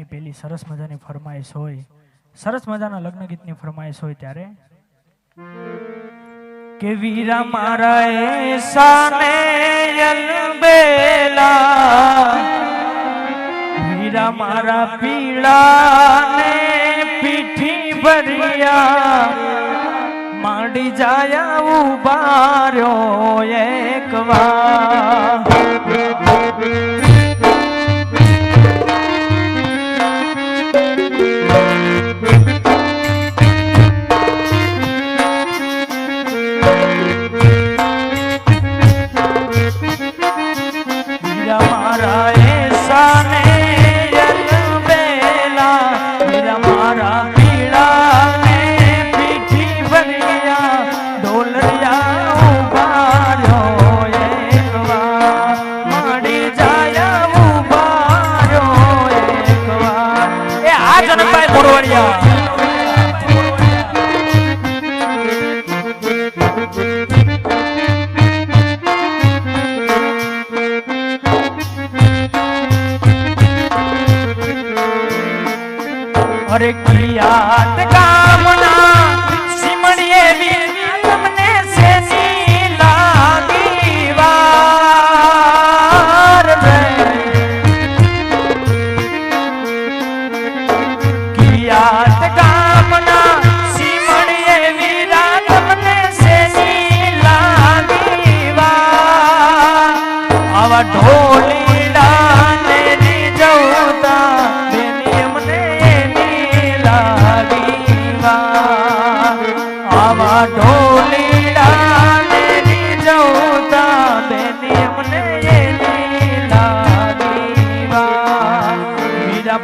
એમની પેલી સરસ મજાની ફરમાઈશ હોય. સરસ મજાના લગ્ન ગીતની ફરમાઈશ હોય ત્યારે? કે વીરા મારા એસાને બેલા. વીરા મારા પીળાને પીઠી ભરિયા. માંડી જાયા ઊભા રહ્યો આ જનભાઈ મોરવાડિયા. અરે કિયાત કામના કિયાત કામના સિમણીએ વીરા તમને સેની લાગી વાર આવા ઢોલીડાને રીઝવતા બેની અમને એની લાગી વાર આવા ઢોલીડાને રીઝવતા બેની અમને એની લાગી વાર વીરા